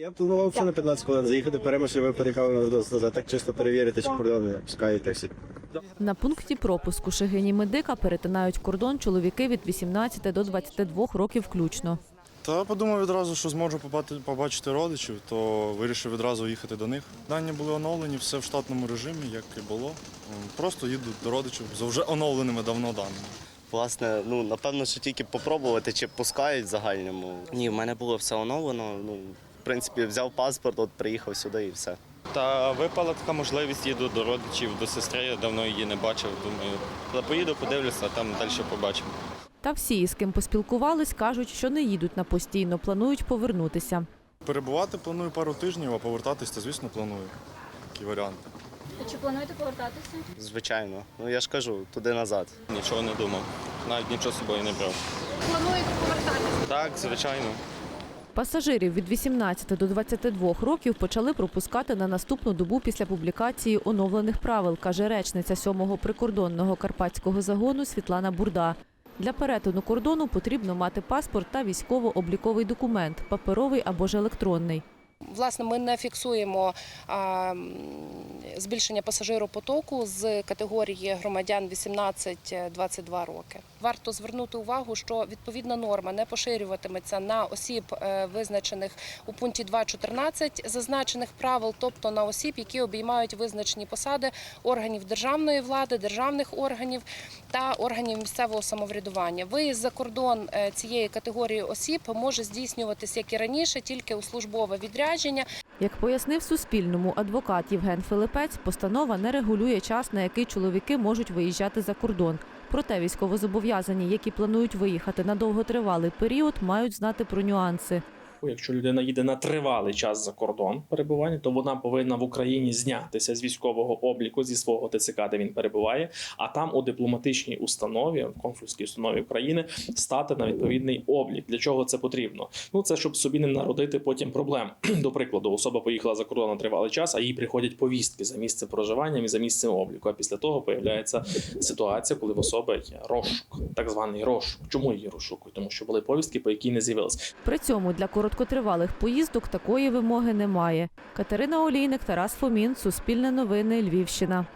Я планував ще на 15 хвилин заїхати, перемишли, ви перекали назад, так чисто перевірити, чи кордони пускаєте всі. На пункті пропуску Шегині Медика перетинають кордон чоловіки від 18 до 22 років включно. Та подумав відразу, що зможу побати- побачити родичів, то вирішив відразу їхати до них. Дані були оновлені, все в штатному режимі, як і було. Просто їду до родичів за вже оновленими давно даними. Власне, ну напевно, що тільки попробувати, чи пускають в загальному. Ні, в мене було все оновлено. Ну, в принципі, взяв паспорт, от приїхав сюди і все. Та випала така можливість, їду до родичів, до сестри, я давно її не бачив. Думаю, та поїду, подивлюся, а там далі побачимо. Та всі, з ким поспілкувались, кажуть, що не їдуть на постійно, планують повернутися. Перебувати планую пару тижнів, а повертатись, то звісно планую. Такі варіанти. Чи плануєте повертатися? Звичайно. Ну я ж кажу, туди назад. Нічого не думав. Навіть нічого з собою не брав. Плануєте повертатися? Так, звичайно. Пасажирів від 18 до 22 років почали пропускати на наступну добу після публікації оновлених правил, каже речниця 7-го прикордонного карпатського загону Світлана Бурда. Для перетину кордону потрібно мати паспорт та військово-обліковий документ, паперовий або ж електронний. Власне, ми не фіксуємо збільшення пасажиропотоку з категорії громадян 18-22 роки. Варто звернути увагу, що відповідна норма не поширюватиметься на осіб, е, визначених у пункті 2.14 зазначених правил, тобто на осіб, які обіймають визначені посади органів державної влади, державних органів та органів місцевого самоврядування. Виїзд за кордон е, цієї категорії осіб може здійснюватись як і раніше, тільки у службове відрядження. Як пояснив Суспільному адвокат Євген Филипець, постанова не регулює час, на який чоловіки можуть виїжджати за кордон. Проте військовозобов'язані, які планують виїхати на довготривалий період, мають знати про нюанси. Якщо людина їде на тривалий час за кордон перебування, то вона повинна в Україні знятися з військового обліку зі свого ТЦК, де він перебуває, а там у дипломатичній установі, консульській установі України, стати на відповідний облік. Для чого це потрібно? Ну це щоб собі не народити потім проблем. До прикладу, особа поїхала за кордон на тривалий час, а їй приходять повістки за місцем проживання і за місцем обліку. А після того появляється ситуація, коли в особи є розшук, так званий розшук. Чому її розшукують? Тому що були повістки, по якій не з'явилися. При цьому для короткотривалих поїздок такої вимоги немає. Катерина Олійник, Тарас Фомін, Суспільне новини, Львівщина.